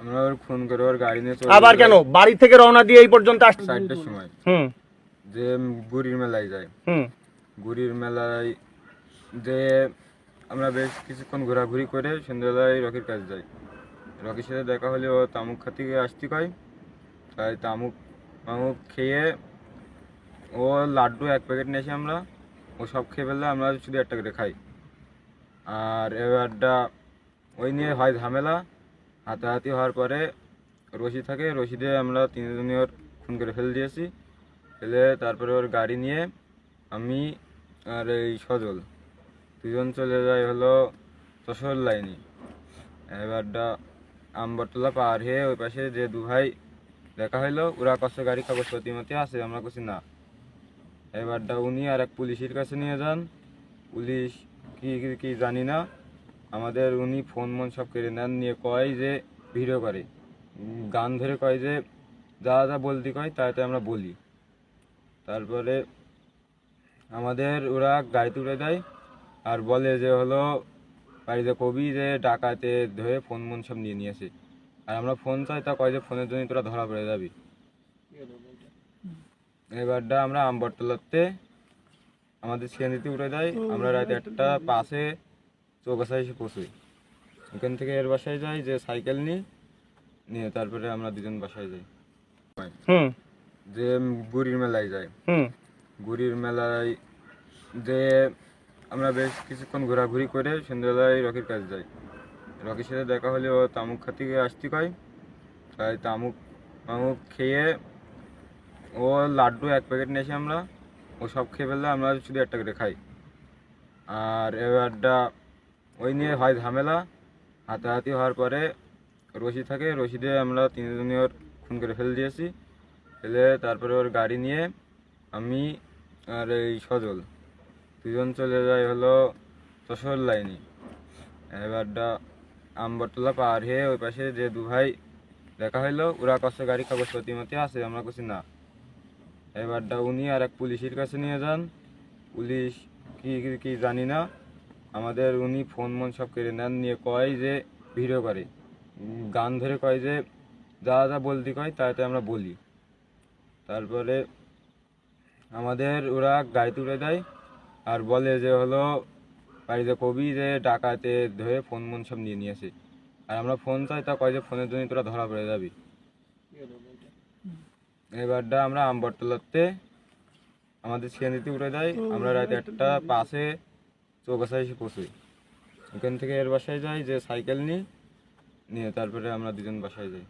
আমরা ওর ফোন করে ওর গাড়ি নিয়ে চলে আবার কেন? বাড়ি থেকে রওনা দিয়ে এই পর্যন্ত আসছে চারটের সময়। হুম। যে বুড়ির মেলায় যায়। হুম। বুড়ির মেলায় যে আমরা বেশ কিছুক্ষণ ঘোরাঘুরি করে সন্ধ্যাবেলায় রকির কাছে যাই। রকির সাথে দেখা হলে ও তামুক খা থেকে আসতে কয়। তাই তামুক তামুক খেয়ে ও লাড্ডু এক প্যাকেট নিয়েছি আমরা। ও সব খেয়ে ফেললে আমরা শুধু একটা করে খাই। আর এবারটা ওই নিয়ে হয় ঝামেলা। হাতাহাতি হওয়ার পরে রশি থাকে, রশি দিয়ে আমরা তিনজনই ওর খুন করে ফেলে দিয়েছি। ফেলে তারপরে ওর গাড়ি নিয়ে আমি আর এই সজল দুজন চলে যাই হলো যশোর লাইনে। এবারটা আম্বরতলা পার হয়ে ওই পাশে যে দু ভাই দেখা হইল, ওরা কষ্ট গাড়ি কাগজপতি মতে আছে, আমরা কিছু না। এবারটা উনি আর এক পুলিশের কাছে নিয়ে যান। পুলিশ কি কি জানি না। আমাদের উনি ফোন মন সব কেড়ে নেন, নিয়ে কয় যে, ভিডিও করে। গান ধরে কয় যে, যা যা বলতে কয়, তাই আমরা বলি। তারপরে আমাদের ওরা গাড়ি তুলে দেয়, আর বলে যে হলো, বাড়িতে কবি যে ডাকাতে ধরে ফোন মন সব নিয়ে নিয়ে আসে। আর আমরা ফোন চাই, তা কয় যে, ফোনের জন্য তোরা ধরা পড়ে যাবি। এবারটা আমরা আমবরতলাতে আমাদের সিএনজিতে উঠে দেয় আমরা রাতে একটা পাশে চৌকাছায় এসে পৌঁছই। ওখান থেকে এর বাসায় যাই যে সাইকেল নিই নিয়ে তারপরে আমরা দুজন বাসায় যাই। যে বুড়ির মেলায় যাই। বুড়ির মেলায় যে আমরা বেশ কিছুক্ষণ ঘোরাঘুরি করে সন্ধ্যাবেলায় রকির কাছে যাই। রকির সাথে দেখা হলে ও তামুক খা থেকে আসতে কয় তাই তামুক তামুক খেয়ে ও লাড্ডু এক প্যাকেট নিয়েছি আমরা। ও সব খেয়ে ফেললে আমরা শুধু একটা করে খাই। আর এবারটা ওই নিয়ে হয় ঝামেলা। হাতাহাতি হওয়ার পরে রশি থাকে রশিদে আমরা তিনজনই ওর খুন করে ফেলে দিয়েছি। ফেলে তারপরে ওর গাড়ি নিয়ে আমি আর এই সজল দুজন চলে যাই হলো যশোর লাইনে। এবারটা আম্বরতলা পার হয়ে ওই পাশে যে দু ভাই দেখা হইল, ওরা কষ্ট গাড়ি কাগজপতি মতে আছে, আমরা কিছু না। এবারটা উনি আর এক পুলিশের কাছে নিয়ে যান। পুলিশ কি কি জানি না। আমাদের উনি ফোন মন সব কেড়ে নেন নিয়ে কয় যে ভিডিও করে। গান ধরে কয় যে যা যা বলতে কয় তাই আমরা বলি। তারপরে আমাদের ওরা গাড়ি তুলে দেয় আর বলে যে হলো বাড়িতে কবি যে ডাকাতে ধরে ফোন মন সব নিয়ে নিয়ে আসে। আর আমরা ফোন চাই তা কয় যে ফোনের জন্য তোরা ধরা পড়ে যাবি। এবারটা আমরা আমবরতলাতে আমাদের সিএনজিতে উঠে দেয়। আমরা রাতে একটা পাশে চৌকাছায় এসে পৌঁছই। এখান থেকে এর বাসায় যাই, যে সাইকেল নিই, নিয়ে তারপরে আমরা দুজন বাসায় যাই।